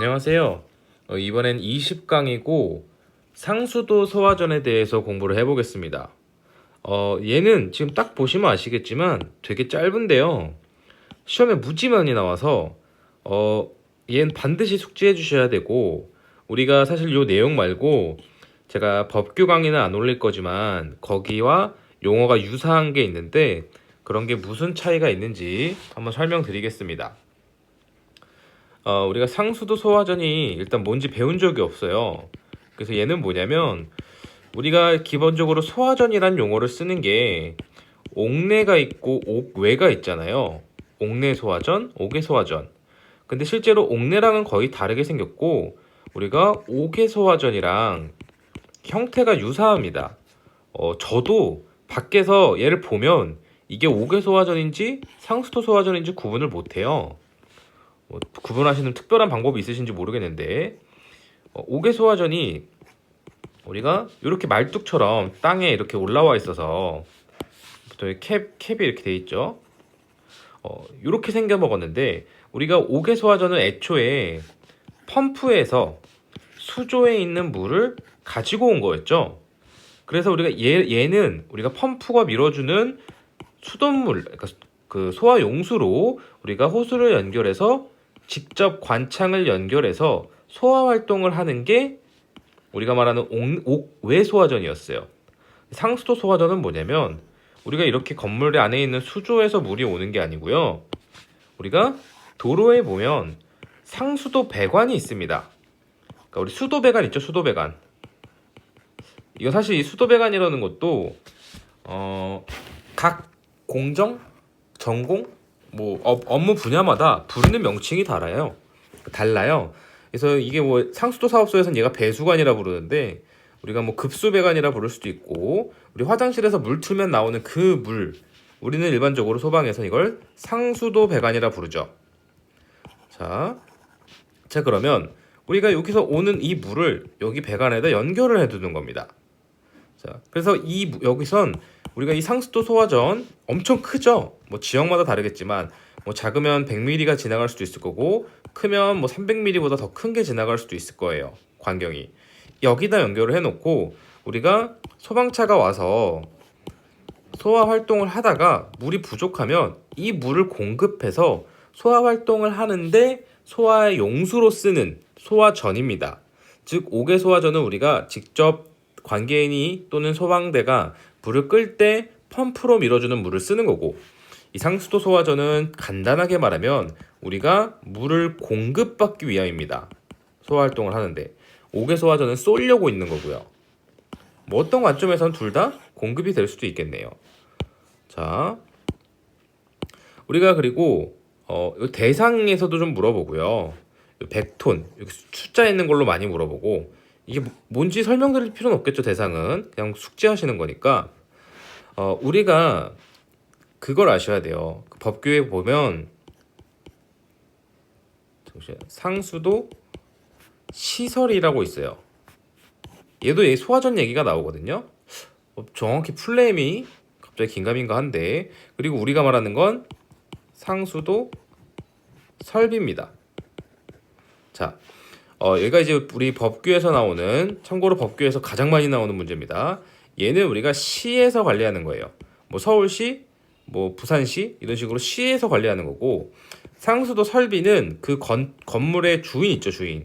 안녕하세요. 어, 이번엔 20강이고 상수도 소화전에 대해서 공부를 해보겠습니다. 어, 얘는 지금 딱 보시면 아시겠지만 되게 짧은데요. 시험에 무지 많이 나와서 어, 얘는 반드시 숙지해 주셔야 되고 우리가 사실 요 내용 말고 제가 법규 강의는 안 올릴 거지만 거기와 용어가 유사한 게 있는데 그런 게 무슨 차이가 있는지 한번 설명드리겠습니다. 어, 우리가 상수도 소화전이 일단 뭔지 배운 적이 없어요. 그래서 얘는 뭐냐면 우리가 기본적으로 소화전이란 용어를 쓰는 게 옥내가 있고 옥외가 있잖아요. 옥내 소화전, 옥외 소화전. 근데 실제로 옥내랑은 거의 다르게 생겼고 우리가 옥외 소화전이랑 형태가 유사합니다. 어, 저도 밖에서 얘를 보면 이게 옥외 소화전인지 상수도 소화전인지 구분을 못해요. 뭐 구분하시는 특별한 방법이 있으신지 모르겠는데 어, 옥외 소화전이 우리가 이렇게 말뚝처럼 땅에 이렇게 올라와 있어서 보통 캡 캡이 이렇게 돼 있죠. 어, 이렇게 생겨 먹었는데 우리가 옥외 소화전은 애초에 펌프에서 수조에 있는 물을 가지고 온 거였죠. 그래서 우리가 얘, 얘는 우리가 펌프가 밀어주는 수돗물, 그러니까 그 소화 용수로 우리가 호수를 연결해서 직접 관창을 연결해서 소화 활동을 하는 게 우리가 말하는 옥, 옥외 소화전이었어요. 상수도 소화전은 뭐냐면 우리가 이렇게 건물 안에 있는 수조에서 물이 오는 게 아니고요. 우리가 도로에 보면 상수도 배관이 있습니다. 그러니까 우리 수도 배관 있죠, 수도 배관. 이거 사실 이 수도 배관이라는 것도 어, 각 공정, 전공, 뭐 업, 업무 분야마다 부르는 명칭이 달라요. 달라요. 그래서 이게 뭐 상수도 사업소에서는 얘가 배수관이라 부르는데 우리가 뭐 급수배관이라 부를 수도 있고 우리 화장실에서 물 틀면 나오는 그 물 우리는 일반적으로 소방에서 이걸 상수도 배관이라 부르죠. 자, 자 그러면 우리가 여기서 오는 이 물을 여기 배관에다 연결을 해 두는 겁니다. 자, 그래서 이 무- 여기선 우리가 이 상수도 소화전 엄청 크죠. 뭐 지역마다 다르겠지만 뭐 작으면 100mm가 지나갈 수도 있을 거고 크면 뭐 300mm보다 더 큰 게 지나갈 수도 있을 거예요. 광경이 여기다 연결을 해놓고 우리가 소방차가 와서 소화 활동을 하다가 물이 부족하면 이 물을 공급해서 소화 활동을 하는데 소화의 용수로 쓰는 소화전입니다. 즉 옥외 소화전은 우리가 직접 관계인이 또는 소방대가 불을 끌 때 펌프로 밀어주는 물을 쓰는 거고 이 상수도 소화전은 간단하게 말하면 우리가 물을 공급받기 위함입니다. 소화 활동을 하는데 옥외 소화전은 쏠려고 있는 거고요. 뭐 어떤 관점에선 둘 다 공급이 될 수도 있겠네요. 자, 우리가 그리고 어, 이 대상에서도 좀 물어보고요. 100톤 여기 숫자 있는 걸로 많이 물어보고 이게 뭐- 뭔지 설명드릴 필요는 없겠죠 대상은. 그냥 숙지하시는 거니까. 어, 우리가 그걸 아셔야 돼요. 그 법규에 보면 상수도 시설이라고 있어요. 얘도 얘 소화전 얘기가 나오거든요. 어, 정확히 풀네임이 갑자기 긴가민가 한데. 그리고 우리가 말하는 건 상수도 설비입니다. 자 어, 얘가 이제 우리 법규에서 나오는 참고로 법규에서 가장 많이 나오는 문제입니다. 얘는 우리가 시에서 관리하는 거예요. 뭐 서울시, 뭐 부산시 이런 식으로 시에서 관리하는 거고 상수도 설비는 그 건, 건물의 주인 있죠, 주인.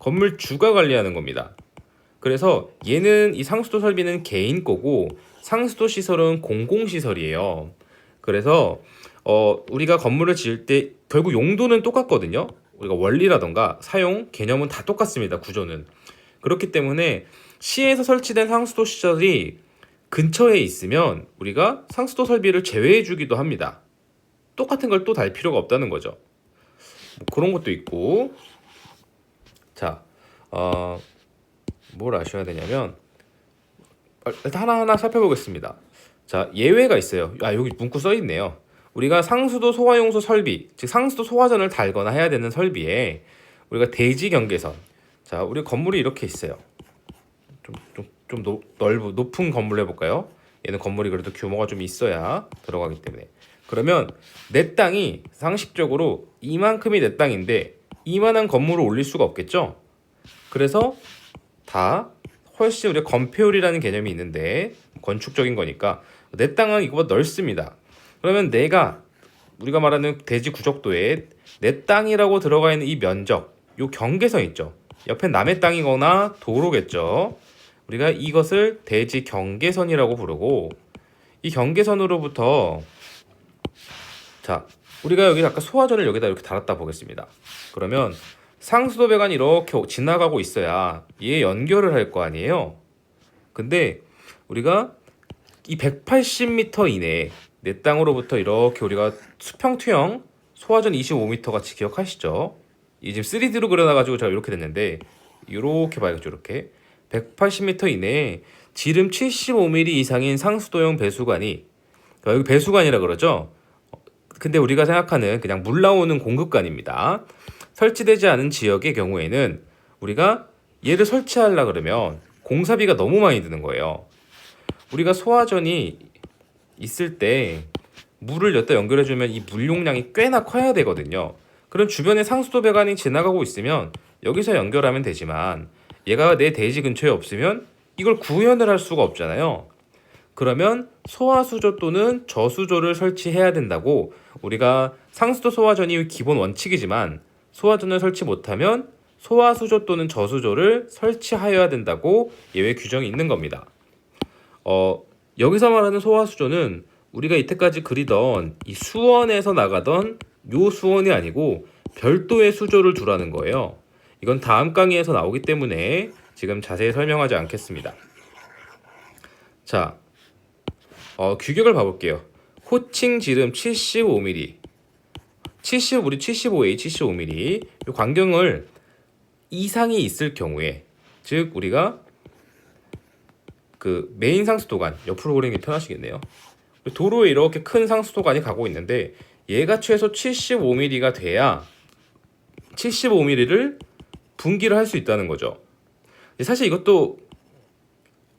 건물 주가 관리하는 겁니다. 그래서 얘는 이 상수도 설비는 개인 거고 상수도 시설은 공공 시설이에요. 그래서 어, 우리가 건물을 지을 때 결국 용도는 똑같거든요. 우리가 원리라던가 사용 개념은 다 똑같습니다. 구조는 그렇기 때문에 시에서 설치된 상수도 시설이 근처에 있으면 우리가 상수도 설비를 제외해 주기도 합니다. 똑같은 걸 또 달 필요가 없다는 거죠. 뭐 그런 것도 있고 자, 어, 뭘 아셔야 되냐면 일단 하나하나 살펴보겠습니다. 자, 예외가 있어요. 아, 여기 문구 써 있네요. 우리가 상수도 소화용소 설비, 즉 상수도 소화전을 달거나 해야 되는 설비에 우리가 대지 경계선. 자, 우리 건물이 이렇게 있어요. 좀 좀좀 넓은 높은 건물 해볼까요? 얘는 건물이 그래도 규모가 좀 있어야 들어가기 때문에. 그러면 내 땅이 상식적으로 이만큼이 내 땅인데 이만한 건물을 올릴 수가 없겠죠. 그래서 다 훨씬 우리가 건폐율이라는 개념이 있는데 건축적인 거니까 내 땅은 이거보다 넓습니다. 그러면 내가 우리가 말하는 대지 구적도에 내 땅이라고 들어가 있는 이 면적, 요 경계선 있죠. 옆에 남의 땅이거나 도로겠죠. 우리가 이것을 대지 경계선이라고 부르고 이 경계선으로부터 자 우리가 여기 아까 소화전을 여기다 이렇게 달았다 보겠습니다. 그러면 상수도 배관이 이렇게 지나가고 있어야 얘 연결을 할 거 아니에요. 근데 우리가 이 180m 이내에 내 땅으로부터 이렇게 우리가 수평 투영 소화전 25m 같이 기억하시죠? 이 지금 3D로 그려놔가지고 제가 이렇게 됐는데 이렇게 봐야겠죠 이렇게 180m 이내에 지름 75mm 이상인 상수도형 배수관이 그러니까 여기 배수관이라 그러죠. 근데 우리가 생각하는 그냥 물 나오는 공급관입니다. 설치되지 않은 지역의 경우에는 우리가 얘를 설치하려 그러면 공사비가 너무 많이 드는 거예요. 우리가 소화전이 있을 때 물을 여기다 연결해주면 이 물 용량이 꽤나 커야 되거든요. 그럼 주변에 상수도 배관이 지나가고 있으면 여기서 연결하면 되지만 얘가 내 대지 근처에 없으면 이걸 구현을 할 수가 없잖아요. 그러면 소화수조 또는 저수조를 설치해야 된다고 우리가 상수도 소화전이 기본 원칙이지만 소화전을 설치 못하면 소화수조 또는 저수조를 설치하여야 된다고 예외 규정이 있는 겁니다. 어, 여기서 말하는 소화수조는 우리가 이때까지 그리던 이 수원에서 나가던 요 수원이 아니고 별도의 수조를 두라는 거예요. 이건 다음 강의에서 나오기 때문에 지금 자세히 설명하지 않겠습니다. 자, 어, 규격을 봐볼게요. 호칭 지름 75mm, 70 우리 75A, 75mm 이 광경을 이상이 있을 경우에 즉 우리가 그 메인 상수도관 옆으로 그리는 게 편하시겠네요. 도로에 이렇게 큰 상수도관이 가고 있는데 얘가 최소 75mm가 돼야 75mm를 분기를 할 수 있다는 거죠. 사실 이것도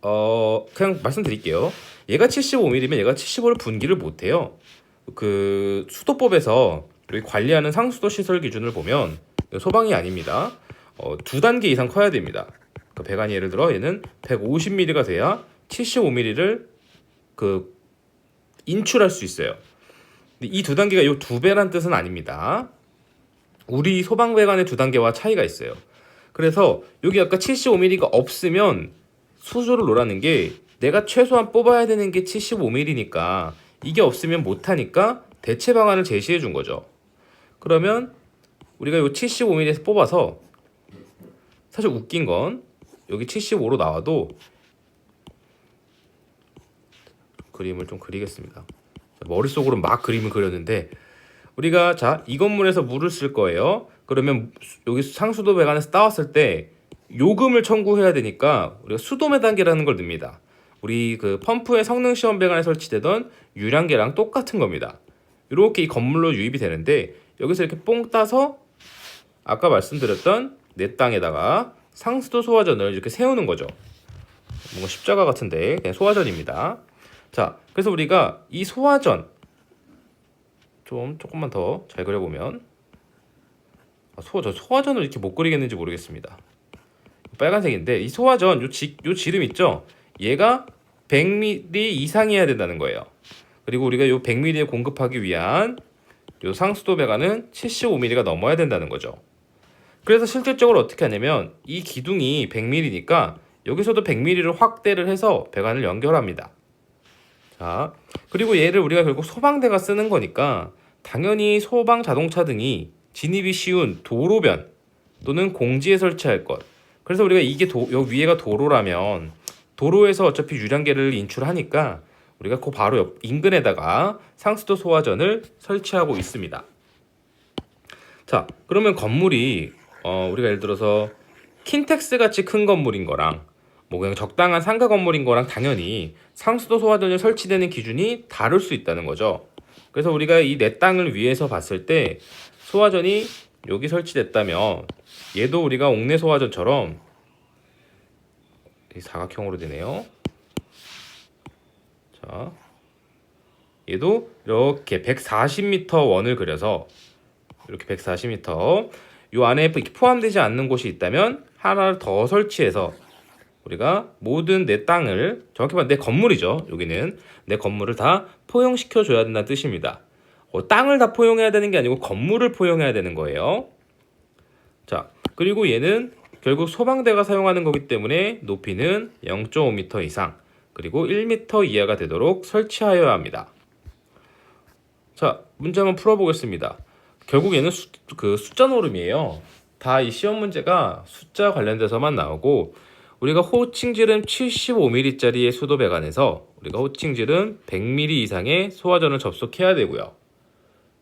어 그냥 말씀드릴게요. 얘가 75mm면 얘가 75를 분기를 못 해요. 그 수도법에서 여기 관리하는 상수도 시설 기준을 보면 소방이 아닙니다. 어, 두 단계 이상 커야 됩니다. 그 배관이 예를 들어 얘는 150mm가 돼야 75mm를 그 인출할 수 있어요. 이 두 단계가 이 두 배란 뜻은 아닙니다. 우리 소방 배관의 두 단계와 차이가 있어요. 그래서 여기 아까 75mm가 없으면 수조를 놓라는 게 내가 최소한 뽑아야 되는 게 75mm니까 이게 없으면 못하니까 대체 방안을 제시해 준 거죠. 그러면 우리가 이 75mm에서 뽑아서 사실 웃긴 건 여기 75로 나와도 그림을 좀 그리겠습니다. 머릿속으로 막 그림을 그렸는데 우리가 자 이 건물에서 물을 쓸 거예요. 그러면 여기 상수도 배관에서 따왔을 때 요금을 청구해야 되니까 우리가 수도매 단계라는 걸 넣습니다. 우리 그 펌프의 성능 시험 배관에 설치되던 유량계랑 똑같은 겁니다. 이렇게 이 건물로 유입이 되는데 여기서 이렇게 뽕 따서 아까 말씀드렸던 내 땅에다가 상수도 소화전을 이렇게 세우는 거죠. 뭔가 십자가 같은데 그냥 소화전입니다. 자, 그래서 우리가 이 소화전 좀 조금만 더 잘 그려보면 아, 소화 저 소화전을 이렇게 못 그리겠는지 모르겠습니다. 빨간색인데 이 소화전 요, 지, 요 지름 있죠? 얘가 100mm 이상이어야 된다는 거예요. 그리고 우리가 요 100mm에 공급하기 위한 요 상수도 배관은 75mm가 넘어야 된다는 거죠. 그래서 실질적으로 어떻게 하냐면 이 기둥이 100mm니까 여기서도 100mm를 확대를 해서 배관을 연결합니다. 자, 그리고 얘를 우리가 결국 소방대가 쓰는 거니까 당연히 소방 자동차 등이 진입이 쉬운 도로변 또는 공지에 설치할 것. 그래서 우리가 이게 도, 여기 위에가 도로라면 도로에서 어차피 유량계를 인출하니까 우리가 그 바로 옆 인근에다가 상수도 소화전을 설치하고 있습니다. 자, 그러면 건물이 어, 우리가 예를 들어서 킨텍스 같이 큰 건물인 거랑 뭐 그냥 적당한 상가 건물인 거랑 당연히 상수도 소화전이 설치되는 기준이 다를 수 있다는 거죠. 그래서 우리가 이 내 땅을 위해서 봤을 때 소화전이 여기 설치됐다면 얘도 우리가 옥내 소화전처럼 이 사각형으로 되네요. 자, 얘도 이렇게 140m 원을 그려서 이렇게 140m 요 안에 포함되지 않는 곳이 있다면 하나를 더 설치해서 우리가 모든 내 땅을 정확히 말하면 내 건물이죠. 여기는 내 건물을 다 포용시켜 줘야 된다는 뜻입니다. 어, 땅을 다 포용해야 되는 게 아니고 건물을 포용해야 되는 거예요. 자, 그리고 얘는 결국 소방대가 사용하는 거기 때문에 높이는 0.5m 이상 그리고 1m 이하가 되도록 설치하여야 합니다. 자, 문제 한번 풀어보겠습니다. 결국 얘는 수, 그 숫자 노름이에요. 다 이 시험 문제가 숫자 관련돼서만 나오고 우리가 호칭지름 75mm짜리의 수도 배관에서 우리가 호칭지름 100mm 이상의 소화전을 접속해야 되고요.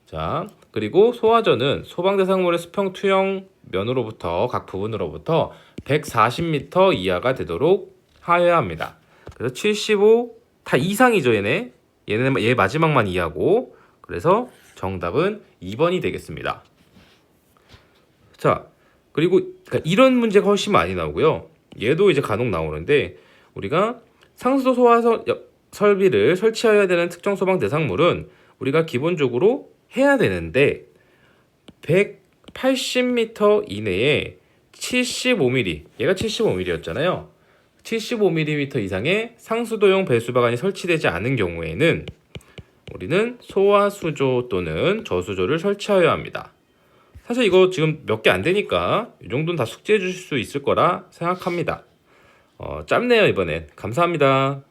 자, 그리고 소화전은 소방 대상물의 수평 투영 면으로부터 각 부분으로부터 140m 이하가 되도록 하여야 합니다. 그래서 75 다 이상이죠, 얘네. 얘는 얘 마지막만 이하고 그래서 정답은 2번이 되겠습니다. 자, 그리고 그러니까 이런 문제가 훨씬 많이 나오고요. 얘도 이제 간혹 나오는데 우리가 상수도 소화 설비를 설치해야 되는 특정 소방 대상물은 우리가 기본적으로 해야 되는데 180m 이내에 75mm 얘가 75mm였잖아요. 75mm 이상의 상수도용 배수박안이 설치되지 않은 경우에는 우리는 소화수조 또는 저수조를 설치하여야 합니다. 사실 이거 지금 몇 개 안 되니까 이 정도는 다 숙지해 주실 수 있을 거라 생각합니다. 어, 짧네요 이번엔. 감사합니다.